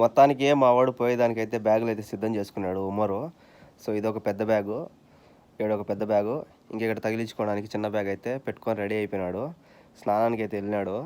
మొత్తానికి మా వాడు పోయేదానికైతే బ్యాగులు అయితే సిద్ధం చేసుకున్నాడు ఉమరు. సో ఇదొక పెద్ద బ్యాగు. ఈడొక పెద్ద బ్యాగు. ఇంకెక్కడ తగిలించుకోవడానికి చిన్న బ్యాగ్ అయితే పెట్టుకొని రెడీ అయిపోయినాడు. స్నానానికి అయితే వెళ్ళినాడు.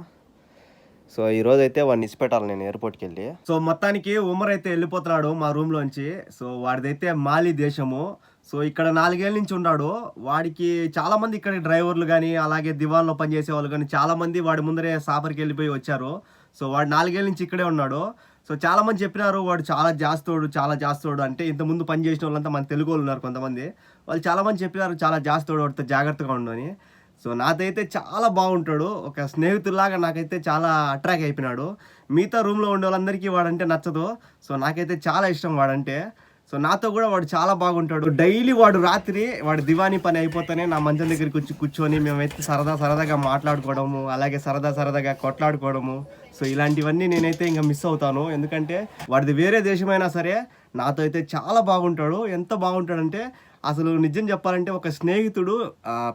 సో ఈ రోజు అయితే వాడిని ఇచ్చిపెట్టాలి నేను ఎయిర్పోర్ట్కి వెళ్ళి సో మొత్తానికి ఉమర్ అయితే వెళ్ళిపోతున్నాడు మా రూమ్లోంచి. సో వాడిదైతే మాలి దేశము. సో ఇక్కడ నాలుగేళ్ళ నుంచి ఉన్నాడు. వాడికి చాలామంది ఇక్కడ డ్రైవర్లు కానీ అలాగే దివాన్లో పనిచేసే వాళ్ళు కానీ చాలామంది వాడి ముందరే సాపర్కి వెళ్ళిపోయి వచ్చారు. సో వాడు నాలుగేళ్ళ నుంచి ఇక్కడే ఉన్నాడు. సో చాలా మంది చెప్పినారు వాడు చాలా జాస్తోడు చాలా జాస్తోడు అంటే ఇంతకుముందు పని చేసిన వాళ్ళంతా మన తెలుగు వాళ్ళు ఉన్నారు కొంతమంది. వాళ్ళు చాలా మంది చెప్పినారు చాలా జాస్తోడు వాడితో జాగ్రత్తగా ఉండు అని. సో నాకైతే చాలా బాగుంటాడు. ఒక స్నేహితులాగా నాకైతే చాలా అట్రాక్ట్ అయిపోయినాడు. మిగతా రూమ్లో ఉండే వాళ్ళందరికీ వాడంటే నచ్చదు. సో నాకైతే చాలా ఇష్టం వాడంటే. సో నాతో కూడా వాడు చాలా బాగుంటాడు. డైలీ వాడు రాత్రి వాడు దివానీ పని అయిపోతేనే నా మంచం దగ్గరికి వచ్చి కూర్చొని మేమైతే సరదా సరదాగా మాట్లాడుకోవడము అలాగే సరదా సరదాగా కొట్లాడుకోవడము. సో ఇలాంటివన్నీ నేనైతే ఇంకా మిస్ అవుతాను. ఎందుకంటే వాడిది వేరే దేశమైనా సరే నాతో అయితే చాలా బాగుంటాడు. ఎంత బాగుంటాడంటే అసలు నిజం చెప్పాలంటే ఒక స్నేహితుడు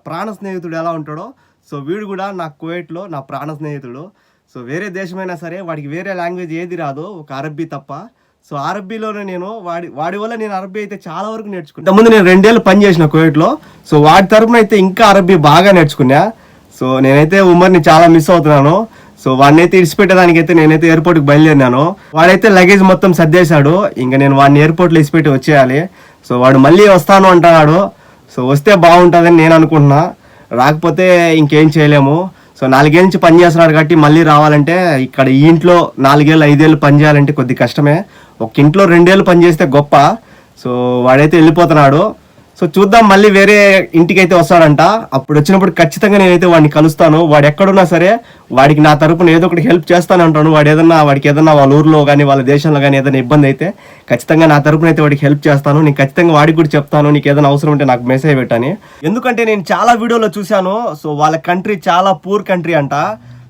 ప్రాణ స్నేహితుడు ఎలా ఉంటాడో సో వీడు కూడా నా కోయట్లో నా ప్రాణ స్నేహితుడు. సో వేరే దేశమైనా సరే వాడికి వేరే లాంగ్వేజ్ ఏది రాదు ఒక అరబ్బీ తప్ప. సో అరబ్బీలోనే నేను వాడి వాడి వల్ల నేను అరబ్బీ అయితే చాలా వరకు నేర్చుకున్నా. ముందు నేను రెండేళ్ళు పని చేసిన కువైట్లో సో వాడి తరపున అయితే ఇంకా అరబ్బీ బాగా నేర్చుకున్నా. సో నేనైతే ఉమర్ని చాలా మిస్ అవుతున్నాను. సో వాడిని అయితే ఇడిచిపెట్టేదానికి అయితే నేనైతే ఎయిర్పోర్ట్కి బయలుదేరినాను. వాడైతే లగేజ్ మొత్తం సర్దేశాడు. ఇంకా నేను వాడిని ఎయిర్పోర్ట్లో ఇచ్చిపెట్టి వచ్చేయాలి. సో వాడు మళ్ళీ వస్తాను అంటున్నాడు. సో వస్తే బాగుంటుందని నేను అనుకుంటున్నా. రాకపోతే ఇంకేం చేయలేము. సో నాలుగేళ్ళ నుంచి పని చేస్తున్నాడు కాబట్టి మళ్ళీ రావాలంటే ఇక్కడ ఈ ఇంట్లో నాలుగేళ్ళు ఐదేళ్ళు పని చేయాలంటే కొద్ది కష్టమే. ఒక ఇంట్లో రెండేళ్ళు పని చేస్తే గొప్ప. సో వాడైతే వెళ్ళిపోతున్నాడు. సో చూద్దాం మళ్ళీ వేరే ఇంటికి అయితే వస్తాడంట. అప్పుడు వచ్చినప్పుడు ఖచ్చితంగా నేనైతే వాడిని కలుస్తాను. వాడు ఎక్కడున్నా సరే వాడికి నా తరపున ఏదో ఒకటి హెల్ప్ చేస్తాను అంటాను. వాడు ఏదన్నా వాడికి ఏదన్నా వాళ్ళ ఊర్లో కానీ వాళ్ళ దేశంలో కానీ ఏదైనా ఇబ్బంది అయితే ఖచ్చితంగా నా తరపున అయితే వాడికి హెల్ప్ చేస్తాను. నేను ఖచ్చితంగా వాడికి కూడా చెప్తాను. నీకు ఏదైనా అవసరం ఉంటే నాకు మెసేజ్ పెట్టని. ఎందుకంటే నేను చాలా వీడియోలో చూశాను. సో వాళ్ళ కంట్రీ చాలా పూర్ కంట్రీ అంట.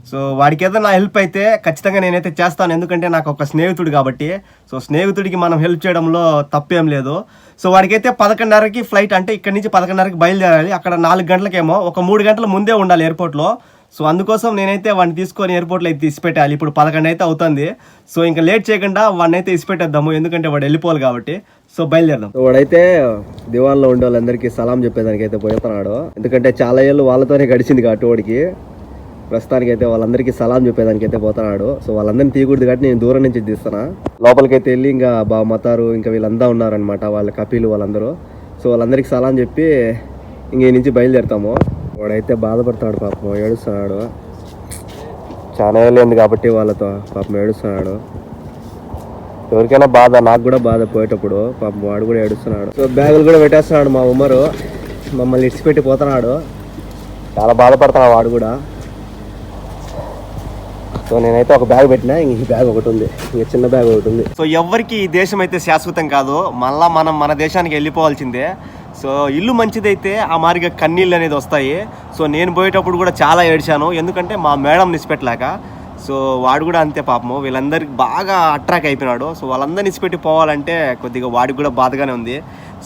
సో వాడికి ఏదైనా హెల్ప్ అయితే ఖచ్చితంగా నేనైతే చేస్తాను. ఎందుకంటే నాకు ఒక స్నేహితుడు కాబట్టి. సో స్నేహితుడికి మనం హెల్ప్ చేయడంలో తప్పేం లేదు. సో వాడికైతే పదకొండున్నరకి ఫ్లైట్ అంటే ఇక్కడ నుంచి పదకొండున్నరకి బయలుదేరాలి. అక్కడ నాలుగు గంటలకేమో ఒక మూడు గంటల ముందే ఉండాలి ఎయిర్పోర్ట్లో సో అందుకోసం నేనైతే వాడిని తీసుకొని ఎయిర్పోర్ట్లో అయితే తీసిపెట్టాలి ఇప్పుడు పదకొండు అయితే అవుతుంది. సో ఇంకా లేట్ చేయకుండా వాడిని అయితే ఇసిపెట్టేద్దాము. ఎందుకంటే వాడు వెళ్ళిపోవాలి కాబట్టి. సో బయలుదేరదాం. వాడైతే దివాన్లో ఉండే వాళ్ళందరికీ సలాం చెప్పేదానికి అయితే పోతున్నాడు ఎందుకంటే చాలా ఏళ్ళు వాళ్ళతోనే గడిచింది కాబట్టి వాడికి. ప్రస్తుతానికి అయితే వాళ్ళందరికీ సలాం చెప్పేదానికి అయితే పోతున్నాడు. సో వాళ్ళందరినీ తీయకూడదు కాబట్టి నేను దూరం నుంచి తీస్తాను లోపలికైతే వెళ్ళి ఇంకా బా మతారు ఇంకా వీళ్ళందా ఉన్నారనమాట వాళ్ళ కపీలు వాళ్ళందరూ. సో వాళ్ళందరికీ సలాం చెప్పి ఇంక ఈ నుంచి బయలుదేరుతాము. వాడైతే బాధపడతాడు పాపం ఏడుస్తున్నాడు. చాలా ఏళ్ళైంది కాబట్టి వాళ్ళతో పాపం ఏడుస్తున్నాడు. ఎవరికైనా బాధ నాకు కూడా బాధ పోయేటప్పుడు పాపం వాడు కూడా ఏడుస్తున్నాడు. సో బ్యాగులు కూడా పెట్టేస్తున్నాడు మా ఉమ్మరు. మమ్మల్ని ఇడిచిపెట్టి పోతున్నాడు. చాలా బాధపడుతున్నాడు వాడు కూడా. సో నేనైతే ఒక బ్యాగ్ పెట్టినా ఇంక ఈ బ్యాగ్ ఒకటి ఉంది. ఇంక చిన్న బ్యాగ్ ఒకటి ఉంది. సో ఎవరికి ఈ దేశం అయితే శాశ్వతం కాదు. మళ్ళా మనం మన దేశానికి వెళ్ళిపోవాల్సిందే. సో ఇల్లు మంచిదైతే ఆ మారిగా కన్నీళ్ళు అనేది వస్తాయి. సో నేను పోయేటప్పుడు కూడా చాలా ఏడ్చాను. ఎందుకంటే మా మేడం నిసిపెట్టలేక సో వాడు కూడా అంతే పాపము. వీళ్ళందరికి బాగా అట్రాక్ట్ అయిపోయినాడు. సో వాళ్ళందరినీ ఇచ్చిపెట్టి పోవాలంటే కొద్దిగా వాడికి కూడా బాధగానే ఉంది.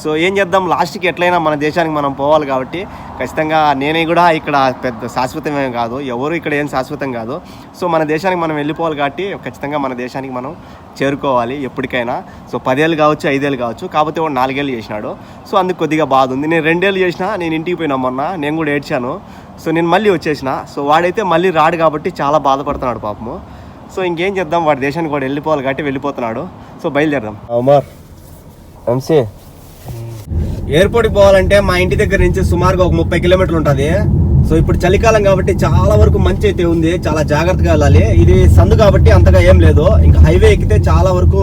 సో ఏం చేద్దాం? లాస్ట్కి ఎట్లయినా మన దేశానికి మనం పోవాలి కాబట్టి ఖచ్చితంగా నేనే కూడా ఇక్కడ పెద్ద శాశ్వతమే కాదు. ఎవరు ఇక్కడ ఏం శాశ్వతం కాదు. సో మన దేశానికి మనం వెళ్ళిపోవాలి కాబట్టి ఖచ్చితంగా మన దేశానికి మనం చేరుకోవాలి ఎప్పటికైనా. సో పదేళ్ళు కావచ్చు ఐదేళ్ళు కావచ్చు. కాకపోతే వాడు నాలుగేళ్ళు చేసినాడు. సో అందుకు కొద్దిగా బాధ ఉంది. నేను రెండేళ్ళు చేసినా నేను ఇంటికి పోయినా మొన్న. నేను కూడా ఏడ్చాను. సో నేను మళ్ళీ వచ్చేసిన. సో వాడైతే మళ్ళీ రాడు కాబట్టి చాలా బాధపడుతున్నాడు పాపము. సో ఇంకేం చేద్దాం వాడి దేశానికి వాడు వెళ్ళిపోవాలి కాబట్టి వెళ్ళిపోతున్నాడు. సో బయలుదేరదాం. అమర్ ఎంసీ. ఎయిర్పోర్ట్కి పోవాలంటే మా ఇంటి దగ్గర నుంచి సుమారుగా ఒక ముప్పై కిలోమీటర్లు ఉంటుంది. సో ఇప్పుడు చలికాలం కాబట్టి చాలా వరకు మంచి అయితే ఉంది. చాలా జాగ్రత్తగా వెళ్ళాలి. ఇది సందు కాబట్టి అంతగా ఏం లేదు. ఇంకా హైవే ఎక్కితే చాలా వరకు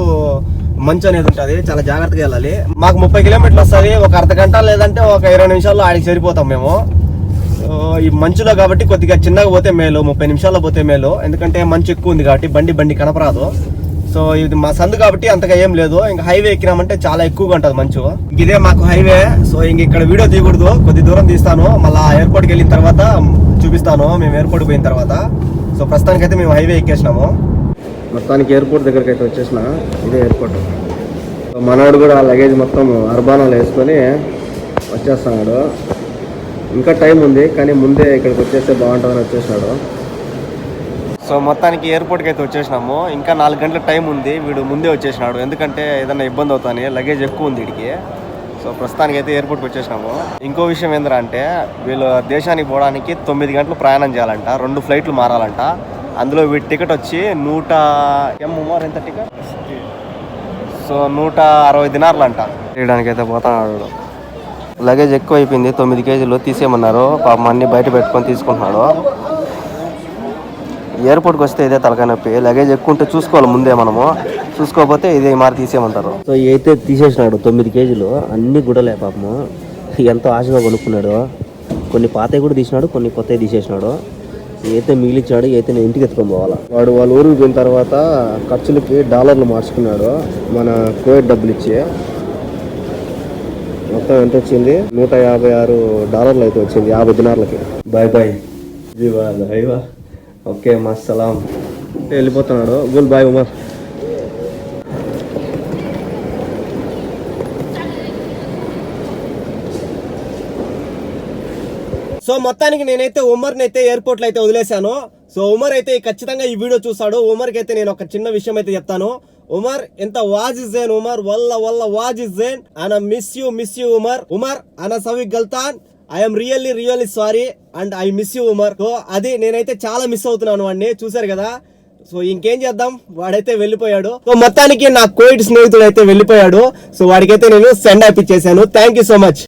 మంచు అనేది ఉంటుంది. చాలా జాగ్రత్తగా వెళ్ళాలి. మాకు ముప్పై కిలోమీటర్లు వస్తుంది. ఒక అర్ధ గంట లేదంటే ఒక ఇరవై నిమిషాల్లో ఆడికి సరిపోతాం మేము. ఈ మంచులో కాబట్టి కొద్దిగా చిన్నగా పోతే మేలు ముప్పై నిమిషాల్లో పోతే మేలు. ఎందుకంటే మంచు ఎక్కువ ఉంది కాబట్టి బండి బండి కనపరాదు. సో ఇది మా సందు కాబట్టి అంతగా ఏం లేదు. ఇంకా హైవే ఎక్కినామంటే చాలా ఎక్కువగా ఉంటుంది మంచు. ఇదే మాకు హైవే. సో ఇంక ఇక్కడ వీడియో తీయకూడదు. కొద్ది దూరం తీస్తాను. మళ్ళీ ఎయిర్పోర్ట్కి వెళ్ళిన తర్వాత చూపిస్తాను. మేము ఎయిర్పోర్ట్ పోయిన తర్వాత. సో ప్రస్తుతానికైతే మేము హైవే ఎక్కేసినాము. మొత్తానికి ఎయిర్పోర్ట్ దగ్గరికి అయితే వచ్చేసిన. ఇదే ఎయిర్పోర్ట్. సో కూడా లగేజ్ మొత్తం అర్బానాలు వేసుకొని వచ్చేస్తున్నాడు. ఇంకా టైం ఉంది కానీ ముందే ఇక్కడికి వచ్చేస్తే బాగుంటుందని వచ్చేసినాడు. సో మొత్తానికి ఎయిర్పోర్ట్కి అయితే వచ్చేసినాము. ఇంకా నాలుగు గంటల టైం ఉంది వీడు ముందే వచ్చేసినాడు. ఎందుకంటే ఏదైనా ఇబ్బంది అవుతాని లగేజ్ ఎక్కువ ఉంది వీడికి. సో ప్రస్తుతానికి అయితే ఎయిర్పోర్ట్కి వచ్చేసినాము. ఇంకో విషయం ఏంద్రా అంటే వీళ్ళు దేశానికి పోవడానికి తొమ్మిది గంటలు ప్రయాణం చేయాలంట రెండు ఫ్లైట్లు మారాలంట. అందులో వీటి టికెట్ వచ్చి నూట ఎం ఉమార్ ఎంత టికెట్? సో నూట అరవై దినార్లు అంట తీయడానికి అయితే పోతున్నాడు లగేజ్ ఎక్కువ అయిపోయింది తొమ్మిది కేజీలు తీసేయమన్నారు. పాపం అన్ని బయట పెట్టుకొని తీసుకుంటున్నాడు. ఎయిర్పోర్ట్కి వస్తే ఇదే తలకాయ నొప్పి. లగేజ్ ఎక్కువ ఉంటే చూసుకోవాలి ముందే మనము. చూసుకోకపోతే ఇదే మారి తీసేయమంటారు. సో అయితే తీసేసినాడు తొమ్మిది కేజీలు. అన్ని గుడలే పాపము. ఎంతో ఆశగా కొనుక్కున్నాడు. కొన్ని పాతవి కూడా తీసినాడు కొన్ని కొత్తవి తీసేసినాడు. అయితే మిగిలిచ్చాడు అయితే నేను ఇంటికి ఎత్తుకొని పోవాలా. వాడు వాళ్ళ ఊరికి పోయిన తర్వాత ఖర్చులకి డాలర్లు మార్చుకున్నాడు మన కోవిడ్ డబ్బులు ఇచ్చి మొత్తం ఎంత వచ్చింది? నూట యాభై ఆరు డాలర్లు అయితే వచ్చింది యాభై దినార్లకి. బాయ్ బాయ్ జీవా ఓకే మా సలాం. వెళ్ళిపోతున్నాడు. గుల్ బాయ్ ఉమర్. సో మొత్తానికి నేనైతే ఉమర్ని అయితే ఎయిర్పోర్ట్లో అయితే వదిలేశాను. సో ఉమర్ అయితే ఖచ్చితంగా ఈ వీడియో చూస్తాడు. ఉమర్కి అయితే నేను ఒక చిన్న విషయం అయితే చెప్తాను. ఉమర్ ఇంత వాజ్ ఇస్ జైన్ ఉమర్? వల్ల వల్ల వాజ్ జైన్. అన miss you miss you Umar. Umar అన సవి గల్తాన్. I'm really really sorry and I miss you Umar. So అది నేనైతే చాలా మిస్ అవుతున్నాను వాడిని చూసారు కదా? సో ఇంకేం చేద్దాం? వాడైతే వెళ్ళిపోయాడు. సో మొత్తానికి నా కోవిడ్ స్నేహితుడు అయితే వెళ్ళిపోయాడు. సో వాడికైతే నేను సెండ్ ఆఫ్ ఇచ్చేసాను. Thank you so much